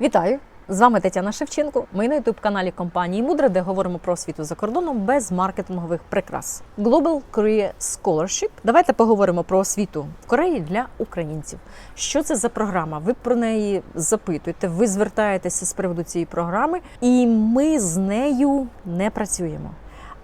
Вітаю! З вами Тетяна Шевченко. Ми на youtube каналі компанії Мудра, де говоримо про освіту за кордоном без маркетингових прикрас. Global Career Scholarship. Давайте поговоримо про освіту в Кореї для українців. Що це за програма? Ви про неї запитуєте, ви звертаєтеся з приводу цієї програми, і ми з нею не працюємо.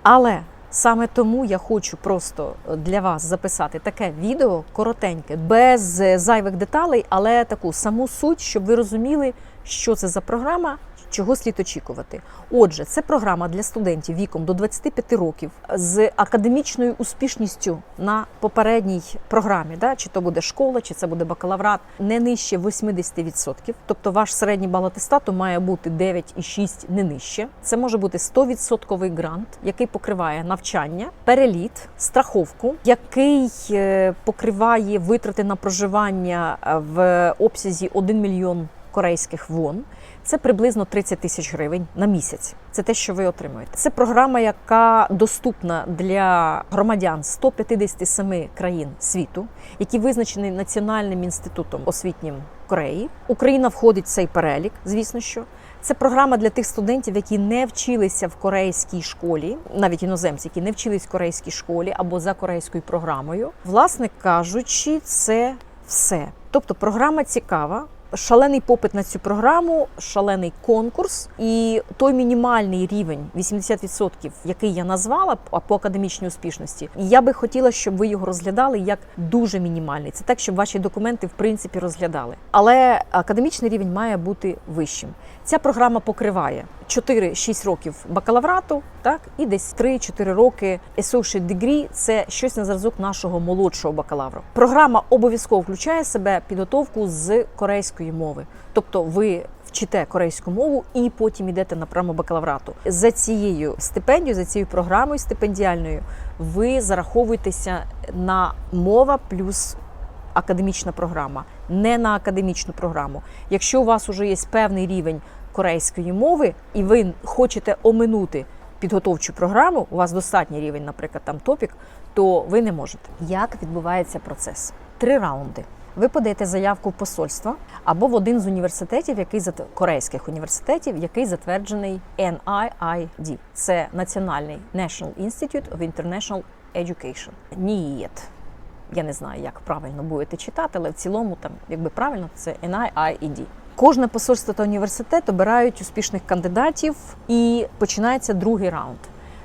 Але Саме тому я хочу просто для вас записати таке відео коротеньке, без е, зайвих деталей, але таку саму суть, щоб ви розуміли, що це за програма, чого слід очікувати. Отже, це програма для студентів віком до 25 років з академічною успішністю на попередній програмі, да? чи то буде школа, чи це буде бакалаврат, не нижче 80%. Тобто ваш середній бал атестату має бути 9,6 не нижче. Це може бути 100% грант, який покриває навчання, переліт, страховку, який е, покриває витрати на проживання е, в обсязі 1 мільйон корейських вон. Це приблизно 30 тисяч гривень на місяць. Це те, що ви отримуєте. Це програма, яка доступна для громадян 157 країн світу, які визначені Національним інститутом освітнім Кореї. Україна входить в цей перелік, звісно, що це програма для тих студентів, які не вчилися в корейській школі, навіть іноземці, які не вчились в корейській школі або за корейською програмою. Власне кажучи, це все. Тобто програма цікава. Шалений попит на цю програму, шалений конкурс, і той мінімальний рівень 80%, який я назвала по академічній успішності, я би хотіла, щоб ви його розглядали як дуже мінімальний. Це так, щоб ваші документи в принципі розглядали. Але академічний рівень має бути вищим. Ця програма покриває 4-6 років бакалаврату, так і десь 3-4 роки associate degree – це щось на зразок нашого молодшого бакалавру. Програма обов'язково включає в себе підготовку з корейської мови, тобто ви вчите корейську мову і потім йдете на програму бакалаврату. За цією стипендією, за цією програмою стипендіальною, ви зараховуєтеся на мова плюс академічна програма, не на академічну програму. Якщо у вас вже є певний рівень корейської мови, і ви хочете оминути підготовчу програму, у вас достатній рівень, наприклад, там топік, то ви не можете. Як відбувається процес? Три раунди. Ви подаєте заявку в посольство або в один з університетів, який корейських університетів, який затверджений NIID. Це Національний National Institute of International Education. NIET. Я не знаю, як правильно будете читати, але в цілому там, якби правильно, це NIID. Кожне посольство та університет обирають успішних кандидатів і починається другий раунд.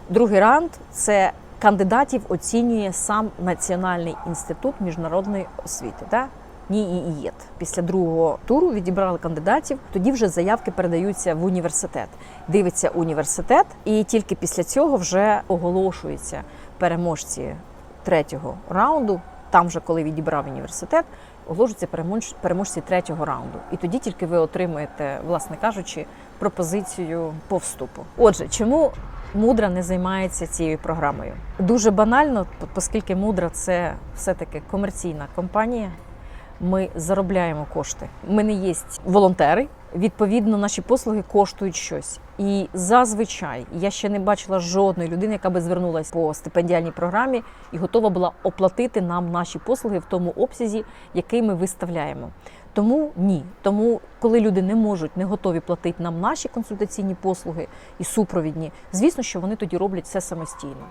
Другий раунд це кандидатів оцінює сам Національний інститут міжнародної освіти. Да? НІІЄТ. Після другого туру відібрали кандидатів. Тоді вже заявки передаються в університет. Дивиться університет, і тільки після цього вже оголошуються переможці третього раунду. Там вже коли відібрав університет, оголошуються переможці, переможці третього раунду. І тоді тільки ви отримуєте, власне кажучи, пропозицію по вступу. Отже, чому мудра не займається цією програмою? Дуже банально, оскільки мудра це все-таки комерційна компанія. Ми заробляємо кошти. Ми не є волонтери. Відповідно, наші послуги коштують щось. І зазвичай я ще не бачила жодної людини, яка би звернулася по стипендіальній програмі і готова була оплатити нам наші послуги в тому обсязі, який ми виставляємо. Тому ні. Тому, коли люди не можуть, не готові платити нам наші консультаційні послуги і супровідні, звісно, що вони тоді роблять все самостійно.